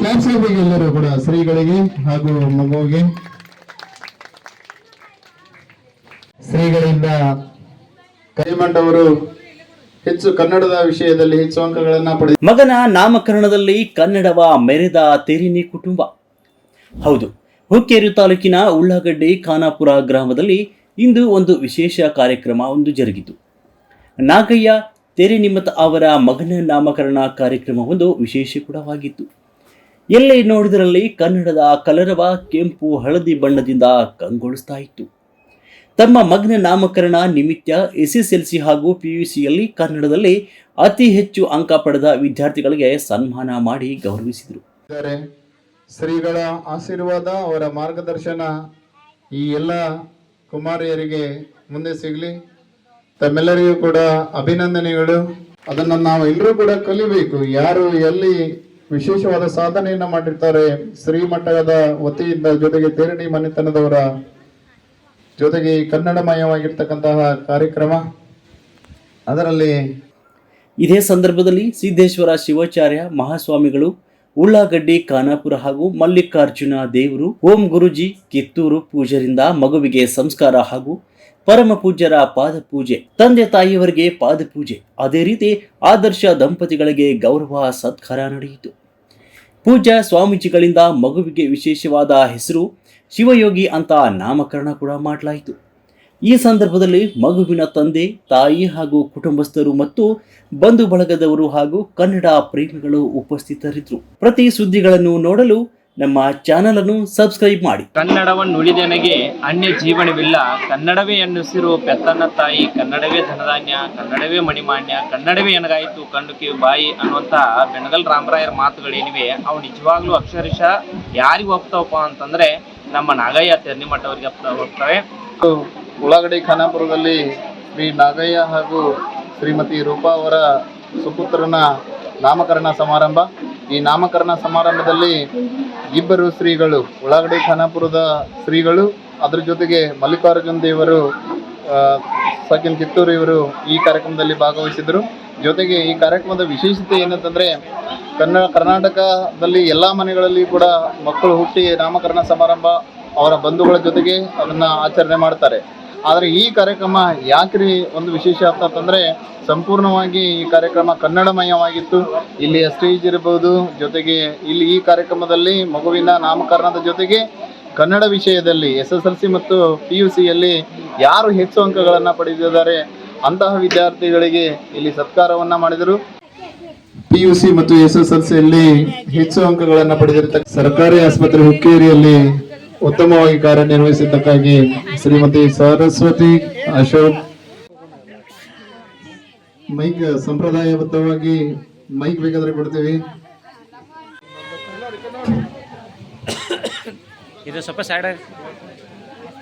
Claps ಆಗಬೇಕು ಎಲ್ಲರೂ ಕೂಡ ಶ್ರೀಗಳಿಗೆ ಹಾಗೂ ಮಗುವಿಗೆ. ಶ್ರೀಗಳಿಂದ ಕೈಮಂಡ್ ಅವರು ಹೆಚ್ಚು ಕನ್ನಡದ ವಿಷಯದಲ್ಲಿ ಹೆಚ್ಚು ಅಂಕಗಳನ್ನ ಪಡೆದ ಮಗನ ನಾಮಕರಣದಲ್ಲಿ ಕನ್ನಡವ ಮೆರೆದ ತೆರಿನಿ ಕುಟುಂಬ. ಹೌದು, ಹುಕ್ಕೇರಿ ತಾಲೂಕಿನ ಉಳ್ಳಾಗಡ್ಡಿ ಖಾನಾಪುರ ಗ್ರಾಮದಲ್ಲಿ ಇಂದು ಒಂದು ವಿಶೇಷ ಕಾರ್ಯಕ್ರಮ ಒಂದು ಜರುಗಿತು. ನಾಗಯ್ಯ ತೆರಿನಿಮತ್ ಅವರ ಮಗನ ನಾಮಕರಣ ಕಾರ್ಯಕ್ರಮ ಒಂದು ವಿಶೇಷ ಕೂಡವಾಗಿತ್ತು. ಎಲ್ಲೇ ನೋಡಿದರಲ್ಲಿ ಕನ್ನಡದ ಕಲರವ ಕೆಂಪು ಹಳದಿ ಬಣ್ಣದಿಂದ ಕಂಗೊಳಿಸ್ತಾ ಇತ್ತು. ತಮ್ಮ ಮಗ್ನ ನಾಮಕರಣ ನಿಮಿತ್ತ ಎಸ್ಎಸ್ಎಲ್ಸಿ ಹಾಗೂ ಪಿಯುಸಿಯಲ್ಲಿ ಕನ್ನಡದಲ್ಲಿ ಅತಿ ಹೆಚ್ಚು ಅಂಕ ಪಡೆದ ವಿದ್ಯಾರ್ಥಿಗಳಿಗೆ ಸನ್ಮಾನ ಮಾಡಿ ಗೌರವಿಸಿದರು. ಶ್ರೀಗಳ ಆಶೀರ್ವಾದ ಅವರ ಮಾರ್ಗದರ್ಶನ ಈ ಎಲ್ಲ ಕುಮಾರಿಯರಿಗೆ ಮುಂದೆ ಸಿಗಲಿ. ತಮ್ಮೆಲ್ಲರಿಗೂ ಕೂಡ ಅಭಿನಂದನೆಗಳು. ಅದನ್ನು ನಾವು ಎಲ್ಲರೂ ಕೂಡ ಕಲಿಬೇಕು. ಯಾರು ಎಲ್ಲಿ ವಿಶೇಷವಾದ ಸಾಧನೆಯನ್ನ ಮಾಡಿರ್ತಾರೆ. ಶ್ರೀಮಠದ ವತಿಯಿಂದ ಜೊತೆಗೆ ತೇರಣಿ ಮನೆತನದವರ ಜೊತೆಗೆ ಕನ್ನಡಮಯವಾಗಿರ್ತಕ್ಕಂತಹ ಕಾರ್ಯಕ್ರಮ. ಅದರಲ್ಲಿ ಇದೇ ಸಂದರ್ಭದಲ್ಲಿ ಸಿದ್ದೇಶ್ವರ ಶಿವಾಚಾರ್ಯ ಮಹಾಸ್ವಾಮಿಗಳು ಉಳ್ಳಾಗಡ್ಡಿ, ಖಾನಾಪುರ ಹಾಗೂ ಮಲ್ಲಿಕಾರ್ಜುನ ದೇವರು, ಓಂ ಗುರುಜಿ ಕಿತ್ತೂರು ಪೂಜರಿಂದ ಮಗುವಿಗೆ ಸಂಸ್ಕಾರ ಹಾಗೂ ಪರಮ ಪೂಜ್ಯರ ಪಾದ ಪೂಜೆ, ತಂದೆ ತಾಯಿಯವರಿಗೆ ಪಾದ ಪೂಜೆ. ಅದೇ ರೀತಿ ಆದರ್ಶ ದಂಪತಿಗಳಿಗೆ ಗೌರವ, ಸತ್ಕಾರ ನಡೆಯಿತು. ಪೂಜ್ಯ ಸ್ವಾಮೀಜಿಗಳಿಂದ ಮಗುವಿಗೆ ವಿಶೇಷವಾದ ಹೆಸರು ಶಿವಯೋಗಿ ಅಂತ ನಾಮಕರಣ ಕೂಡ ಮಾಡಲಾಯಿತು. ಈ ಸಂದರ್ಭದಲ್ಲಿ ಮಗುವಿನ ತಂದೆ, ತಾಯಿ ಹಾಗೂ ಕುಟುಂಬಸ್ಥರು ಮತ್ತು ಬಂಧು ಬಳಗದವರು ಹಾಗೂ ಕನ್ನಡ ಪ್ರೇಮಿಗಳು ಉಪಸ್ಥಿತರಿದ್ದರು. ಪ್ರತಿ ಸುದ್ದಿಗಳನ್ನು ನೋಡಲು ನಮ್ಮ ಚಾನಲ್ ಅನ್ನು ಸಬ್ಸ್ಕ್ರೈಬ್ ಮಾಡಿ. ಕನ್ನಡವನ್ನು ಉಳಿದೆನಗೆ ಅನ್ಯ ಜೀವನವಿಲ್ಲ. ಕನ್ನಡವೇ ಎನ್ನುಸಿರು ಪೆತ್ತನ್ನ ತಾಯಿ ಕನ್ನಡವೇ ಧನಧಾನ್ಯ ಕನ್ನಡವೇ ಮಣಿಮಾನ್ಯ ಕನ್ನಡವೇ ಎನಗಾಯಿತು ಕಂಡು ಕಿವಿ ಬಾಯಿ ಅನ್ನುವಂತ ಬೆಣಗಲ್ ರಾಮರಾಯರ ಮಾತುಗಳೇನಿವೆ ಅವು ನಿಜವಾಗ್ಲೂ ಅಕ್ಷರಶಃ ಯಾರಿಗೆ ಹೋಗ್ತಾವಪ್ಪ ಅಂತಂದ್ರೆ ನಮ್ಮ ನಾಗಯ್ಯ ತೆರ್ನಿಮಠ ಅವರಿಗೆ ಹೋಗ್ತವೆ ಉಳ್ಳಾಗಡಿ ಖಾನಾಪುರದಲ್ಲಿ ಶ್ರೀ ನಾಗಯ್ಯ ಹಾಗೂ ಶ್ರೀಮತಿ ರೂಪಾ ಅವರ ಸುಪುತ್ರನ ನಾಮಕರಣ ಸಮಾರಂಭ. ಈ ನಾಮಕರಣ ಸಮಾರಂಭದಲ್ಲಿ ಇಬ್ಬರು ಶ್ರೀಗಳು ಉಳ್ಳಾಗಡ್ಡಿ ಖಾನಾಪುರದ ಶ್ರೀಗಳು ಅದರ ಜೊತೆಗೆ ಮಲ್ಲಿಕಾರ್ಜುನ್ ದೇವರು ಸಚಿನ್ ಕಿತ್ತೂರು ಇವರು ಈ ಕಾರ್ಯಕ್ರಮದಲ್ಲಿ ಭಾಗವಹಿಸಿದರು. ಜೊತೆಗೆ ಈ ಕಾರ್ಯಕ್ರಮದ ವಿಶೇಷತೆ ಏನಂತಂದರೆ ಕನ್ನಡ ಕರ್ನಾಟಕದಲ್ಲಿ ಎಲ್ಲ ಮನೆಗಳಲ್ಲಿ ಕೂಡ ಮಕ್ಕಳು ಹುಟ್ಟಿ ನಾಮಕರಣ ಸಮಾರಂಭ ಅವರ ಬಂಧುಗಳ ಜೊತೆಗೆ ಅದನ್ನು ಆಚರಣೆ ಮಾಡ್ತಾರೆ. ಆದರೆ ಈ ಕಾರ್ಯಕ್ರಮ ಯಾಕ್ರಿ ಒಂದು ವಿಶೇಷ ಅಂತಂದ್ರೆ ಸಂಪೂರ್ಣವಾಗಿ ಈ ಕಾರ್ಯಕ್ರಮ ಕನ್ನಡಮಯವಾಗಿತ್ತು. ಇಲ್ಲಿ ಸ್ಟೇಜ್ ಇರಬಹುದು ಜೊತೆಗೆ ಇಲ್ಲಿ ಈ ಕಾರ್ಯಕ್ರಮದಲ್ಲಿ ಮಗುವಿನ ನಾಮಕರಣದ ಜೊತೆಗೆ ಕನ್ನಡ ವಿಷಯದಲ್ಲಿ ಎಸ್ ಎಸ್ ಎಲ್ ಸಿ ಮತ್ತು ಪಿ ಯು ಸಿಯಲ್ಲಿ ಯಾರು ಹೆಚ್ಚು ಅಂಕಗಳನ್ನು ಪಡೆದಿದ್ದಾರೆ ಅಂತಹ ವಿದ್ಯಾರ್ಥಿಗಳಿಗೆ ಇಲ್ಲಿ ಸತ್ಕಾರವನ್ನು ಮಾಡಿದರು. ಪಿ ಯು ಸಿ ಮತ್ತು ಎಸ್ ಎಸ್ ಎಲ್ ಸಿಯಲ್ಲಿ ಹೆಚ್ಚು ಅಂಕಗಳನ್ನು ಪಡೆದಿರತಕ್ಕ ಸರ್ಕಾರಿ ಆಸ್ಪತ್ರೆ ಹುಕ್ಕೇರಿಯಲ್ಲಿ ಉತ್ತಮವಾಗಿ ಕಾರ್ಯನಿರ್ವಹಿಸಿದ್ದಕ್ಕಾಗಿ ಶ್ರೀಮತಿ ಸರಸ್ವತಿ ಅಶೋಕ್. ಮೈಕ್ ಸಂಪ್ರದಾಯಬದ್ಧವಾಗಿ ಮೈಕ್ ಬೇಕಾದ್ರೆ ಕೊಡ್ತೀವಿ. ಇದು ಸ್ವಲ್ಪ